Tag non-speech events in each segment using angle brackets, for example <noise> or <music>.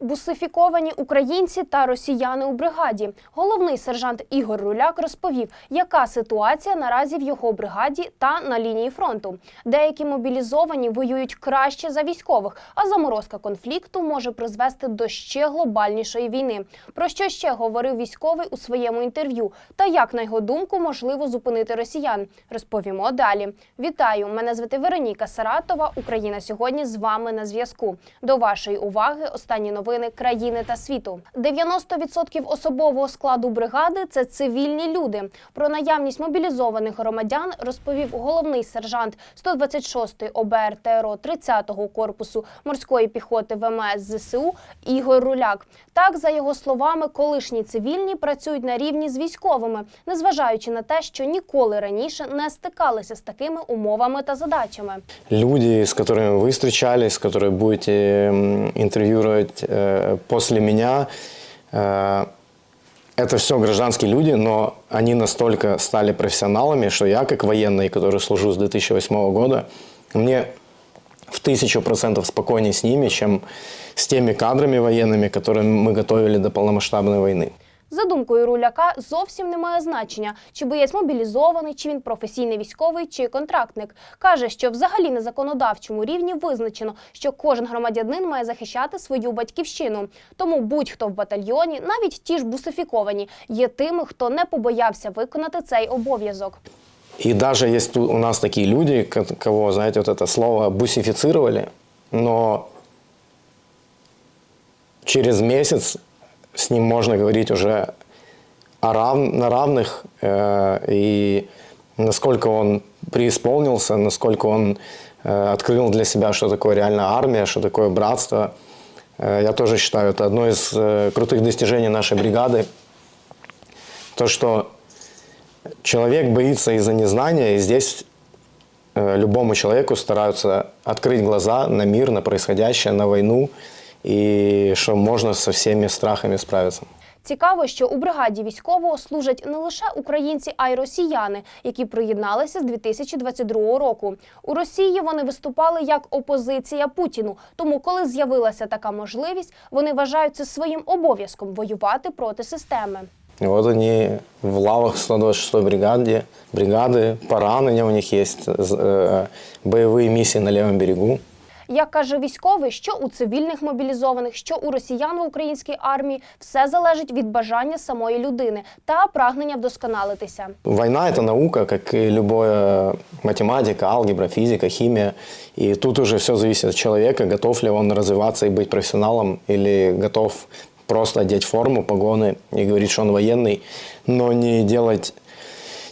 Бусифіковані українці та росіяни у бригаді. Головний сержант Ігор Руляк розповів, яка ситуація наразі в його бригаді та на лінії фронту. Деякі мобілізовані воюють краще за військових, а заморозка конфлікту може призвести до ще глобальнішої війни. Про що ще говорив військовий у своєму інтерв'ю, та як на його думку можливо зупинити росіян. Розповімо далі. Вітаю! Мене звати Вероніка Саратова. Україна сьогодні з вами на зв'язку. До вашої уваги останні новини країни та світу. 90% особового складу бригади це цивільні люди. Про наявність мобілізованих громадян розповів головний сержант 126-ї ОБР ТРО 30-го корпусу морської піхоти ВМС ЗСУ Ігор Руляк. Так, за його словами, колишні цивільні працюють на рівні з військовими, незважаючи на те, що ніколи раніше не стикалися з такими умовами та задачами. люди, с которыми вы встречались, с которыми будете м, интервьюировать э, после меня, э, это все гражданские люди, но они настолько стали профессионалами, что я, как военный, который служу с 2008 года, мне в тысячу процентов спокойнее с ними, чем с теми кадрами военными, которые мы готовили до полномасштабной войны. За думкою Руляка, зовсім немає значення, чи боєць мобілізований, чи він професійний військовий, чи контрактник. Каже, що взагалі на законодавчому рівні визначено, що кожен громадянин має захищати свою батьківщину. Тому будь-хто в батальйоні, навіть ті ж бусифіковані, є тими, хто не побоявся виконати цей обов'язок. И даже есть у нас такие люди, ко- кого, знаете, вот это слово бусифицировали, но через месяц с ним можно говорить уже о рав- на равных, э, и насколько он преисполнился, насколько он э, открыл для себя, что такое реальная армия, что такое братство. Э, я тоже считаю, это одно из э, крутых достижений нашей бригады. То, что человек боится из-за незнания, и здесь э, любому человеку стараются открыть глаза на мир, на происходящее, на войну, и что можно со всеми страхами справиться. Цікаво, що у бригаді військового служать не лише українці, а й росіяни, які приєдналися з 2022 року. У Росії вони виступали як опозиція Путіну. Тому, коли з'явилася така можливість, вони вважають це своїм обов'язком воювати проти системи. И вот они в лавах 126-й бригаде, бригады, поранения у них есть, э, боевые миссии на левом берегу. Як каже військовий, що у цивільних мобілізованих, що у росіян в українській армії, все залежить від бажання самої людини та прагнення вдосконалитися. Война – это наука, как и любая математика, алгебра, физика, химия. И тут уже все зависит от человека, готов ли он развиваться и быть профессионалом, или готов просто одеть форму, погоны и говорить, что он военный, но не делать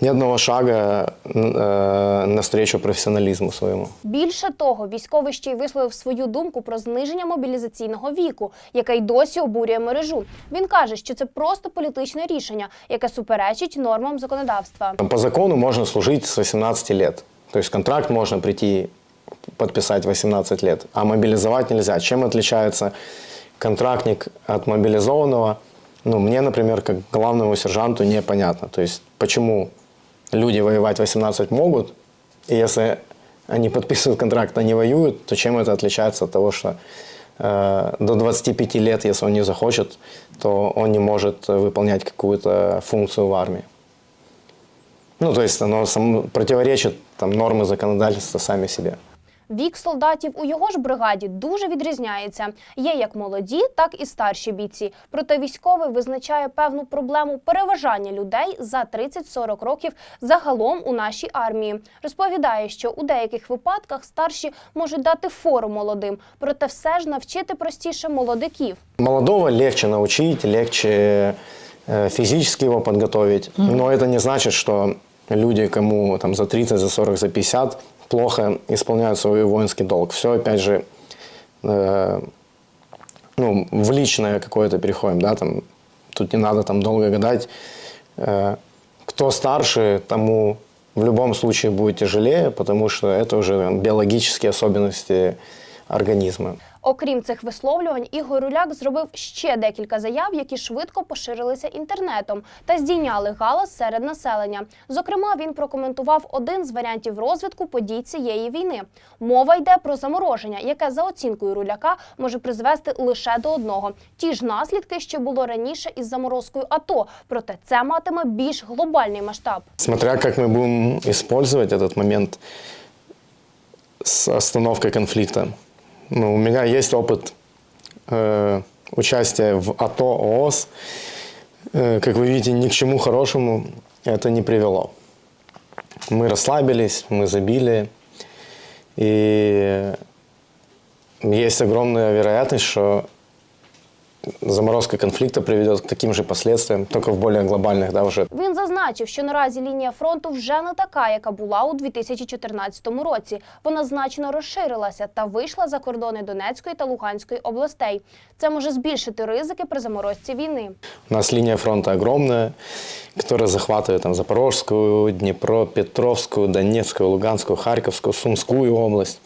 ни одного шага э, навстречу профессионализму своему. Більше того, військовий ще й висловив свою думку про зниження мобілізаційного віку, яке й досі обурює мережу. Він каже, що це просто політичне рішення, яке суперечить нормам законодавства. По закону можно служить с 18 лет. То есть контракт можно прийти подписать 18 лет, а мобилизовать нельзя. Чем отличается контрактник от мобилизованного? Ну, мне, например, как главному сержанту непонятно. То есть почему люди воевать 18 могут, и если они подписывают контракт, не воюют, то чем это отличается от того, что э, до 25 лет, если он не захочет, то он не может выполнять какую-то функцию в армии. Ну, то есть оно сам, противоречит там, нормы законодательства сами себе. Вік солдатів у його ж бригаді дуже відрізняється. Є як молоді, так і старші бійці. Проте військовий визначає певну проблему переважання людей за 30-40 років загалом у нашій армії. Розповідає, що у деяких випадках старші можуть дати фору молодим, проте все ж навчити простіше молодиків. Молодого легче научить, легче э, физически его подготовить, но это не значит, что люди, кому там за 30, за 40, за 50, плохо исполняют свой воинский долг. Все, опять же, э, ну, в личное какое-то переходим, да, там, тут не надо там долго гадать. Э, кто старше, тому в любом случае будет тяжелее, потому что это уже биологические особенности организма. Окрім цих висловлювань, Ігор Руляк зробив ще декілька заяв, які швидко поширилися інтернетом та здійняли галас серед населення. Зокрема, він прокоментував один з варіантів розвитку подій цієї війни. Мова йде про замороження, яке за оцінкою Руляка може призвести лише до одного: ті ж наслідки, що було раніше із заморозкою АТО. Проте це матиме більш глобальний масштаб. Смотря как мы будем использовать этот момент с остановкой конфликта. Ну, у меня есть опыт э, участия в АТО, ООС. Э, как вы видите, ни к чему хорошему это не привело. Мы расслабились, мы забили. И есть огромная вероятность, что заморозка конфликта приведет к таким же последствиям, только в более глобальных, да, уже Він зазначив, що наразі лінія фронту вже не така, яка була у 2014 році. Вона значно розширилася та вийшла за кордони Донецької та Луганської областей. Це може збільшити ризики при заморозці війни. У нас линия фронта огромная, которая захватывает там, Запорожскую, Днепропетровскую, Донецкую, Луганскую, Харьковскую, Сумскую область.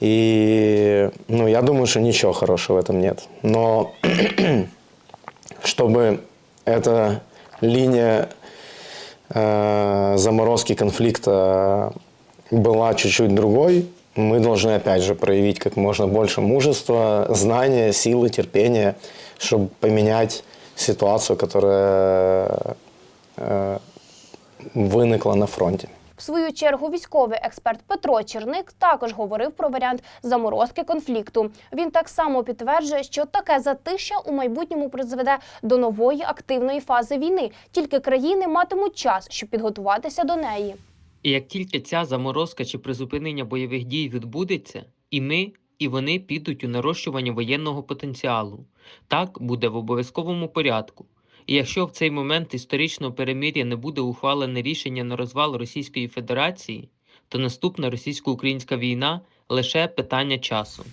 И ну, я думаю, что ничего хорошего в этом нет. Но <clears throat> чтобы эта линия э, заморозки конфликта была чуть-чуть другой, мы должны опять же проявить как можно больше мужества, знания, силы, терпения, чтобы поменять ситуацию, которая э, виникла на фронті. В свою чергу військовий експерт Петро Черник також говорив про варіант заморозки конфлікту. Він так само підтверджує, що таке затища у майбутньому призведе до нової активної фази війни. Тільки країни матимуть час, щоб підготуватися до неї. І як тільки ця заморозка чи призупинення бойових дій відбудеться, і ми, і вони підуть у нарощування воєнного потенціалу. Так буде в обов'язковому порядку. І якщо в цей момент історичного перемир'я не буде ухвалене рішення на розвал Російської Федерації, то наступна російсько-українська війна лише питання часу.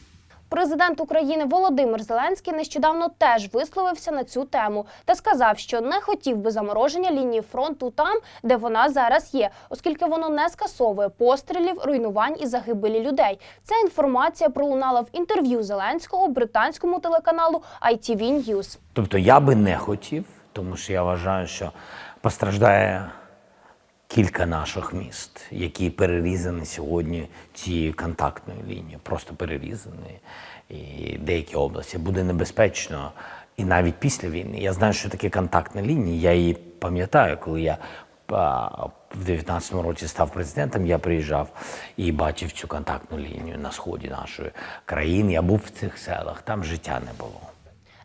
Президент України Володимир Зеленський нещодавно теж висловився на цю тему та сказав, що не хотів би замороження лінії фронту там, де вона зараз є, оскільки воно не скасовує пострілів, руйнувань і загибелі людей. Ця інформація пролунала в інтерв'ю Зеленського британському телеканалу ITV News. Тобто я би не хотів, тому що я вважаю, що постраждає кілька наших міст, які перерізані сьогодні цією контактною лінією, просто перерізані. І деякі області буде небезпечно. І навіть після війни. Я знаю, що таке контактна лінія. Я її пам'ятаю, коли я в 19-му році став президентом, я приїжджав і бачив цю контактну лінію на сході нашої країни. Я був в цих селах, там життя не було.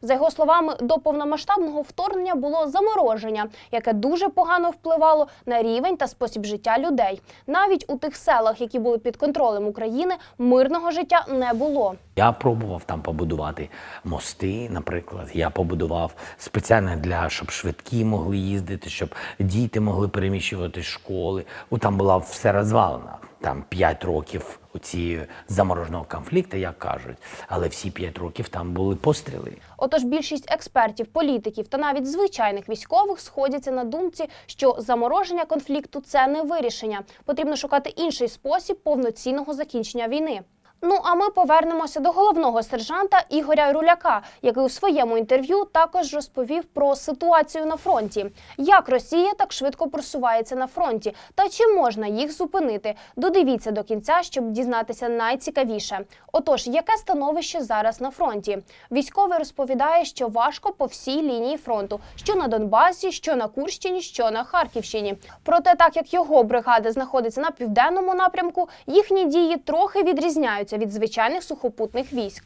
За його словами, до повномасштабного вторгнення було замороження, яке дуже погано впливало на рівень та спосіб життя людей. Навіть у тих селах, які були під контролем України, мирного життя не було. Я пробував там побудувати мости, наприклад. Я побудував спеціально для щоб швидкі могли їздити, щоб діти могли переміщувати школи. О, там була все розвалена. Там 5 років цієї замороженого конфлікту, як кажуть, але всі 5 років там були постріли. Отож, більшість експертів, політиків та навіть звичайних військових сходяться на думці, що замороження конфлікту це не вирішення. Потрібно шукати інший спосіб повноцінного закінчення війни. Ну а ми повернемося до головного сержанта Ігоря Руляка, який у своєму інтерв'ю також розповів про ситуацію на фронті, як Росія так швидко просувається на фронті, та чи можна їх зупинити. Додивіться до кінця, щоб дізнатися найцікавіше. Отож, яке становище зараз на фронті? Військовий розповідає, що важко по всій лінії фронту, що на Донбасі, що на Курщині, що на Харківщині. Проте, так як його бригада знаходиться на південному напрямку, їхні дії трохи відрізняються від звичайних сухопутних військ.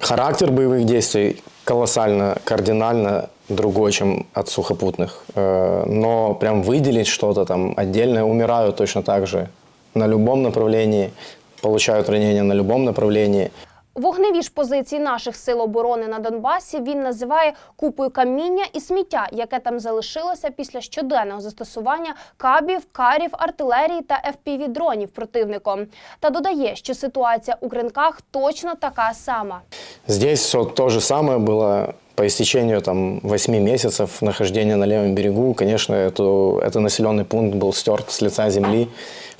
Характер боевых действий колоссально, кардинально другой, чем от сухопутных. Э, Но прям выделить что-то там отдельное, умирают точно так же на любом направлении, получают ранения на любом направлении. Вогневі ж позиції наших сил оборони на Донбасі він називає купою каміння і сміття, яке там залишилося після щоденного застосування кабів, карів, артилерії та fpv дронів противником. Та додає, що ситуація у кринках точно така сама. Здесь все то же самое было по истечению там, 8 месяцев нахождения на левом берегу. Конечно, это, это населенный пункт был стерт с лица земли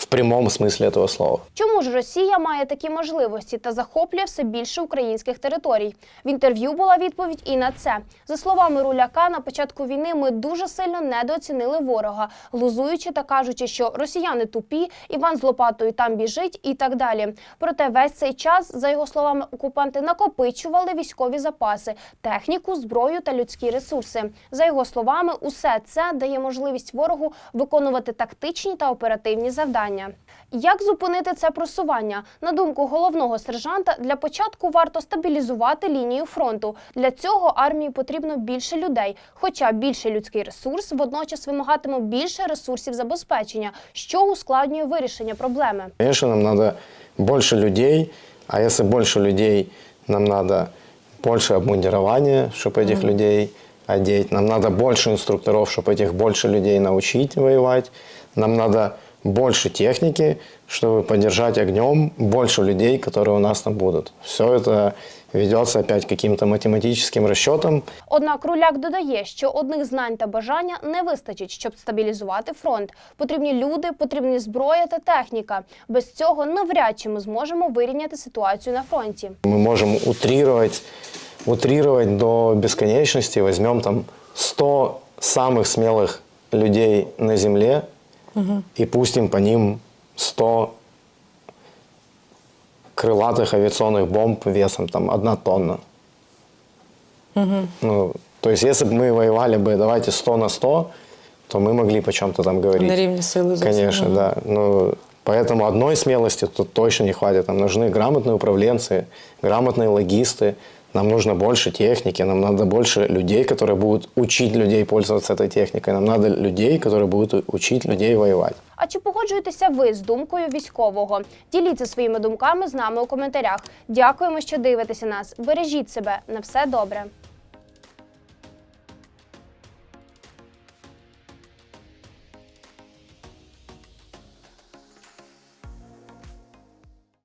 в прямом смысле этого слова. Чому ж Росія має такі можливості та захоплює все більше українських територій? В інтерв'ю була відповідь і на це. За словами Руляка, на початку війни ми дуже сильно недооцінили ворога, глузуючи та кажучи, що росіяни тупі, Іван з Лопатою там біжить і так далі. Проте весь цей час, за його словами, окупанти накопичували військові запаси, техніку, зброю та людські ресурси. За його словами, усе це дає можливість ворогу виконувати тактичні та оперативні завдання Як зупинити це просування? На думку головного сержанта, для початку варто стабілізувати лінію фронту. Для цього армії потрібно більше людей, хоча більший людський ресурс водночас вимагатиме більше ресурсів забезпечення, що ускладнює вирішення проблеми. Конечно, нам надо больше людей, а если больше людей, нам надо больше обмундирования, чтобы этих людей одеть. Нам надо больше инструкторов, чтобы этих больше людей научить воевать. Нам надо больше техники, чтобы поддержать огнем больше людей, которые у нас там будут. Все это ведется опять каким-то математическим расчетом. Однак Руляк додає, що одних знань та бажання не вистачить, щоб стабілізувати фронт. Потрібні люди, потрібні зброя та техніка. Без цього навряд чи ми зможемо вирівняти ситуацію на фронті. Мы можем утрировать, утрировать до бесконечности. Возьмем там 100 самых смелых людей на Земле и пустим по ним 100 крылатых авиационных бомб весом там одна тонна. Ну, то есть, если бы мы воевали бы, давайте 100 на 100, то мы могли по чем-то там говорить. На рівні сили зовсім. Конечно, Мгм. да. Ну, поэтому одной смелости тут точно не хватит. Нам нужны грамотные управленцы, грамотные логисты. Нам нужно больше техники, нам надо больше людей, которые будут учить людей пользоваться этой техникой. Нам надо людей, которые будут учить людей воевать. А чи погоджуєтеся ви з думкою військового? Діліться своїми думками з нами у коментарях. Дякуємо, що дивитеся нас. Бережіть себе на все добре.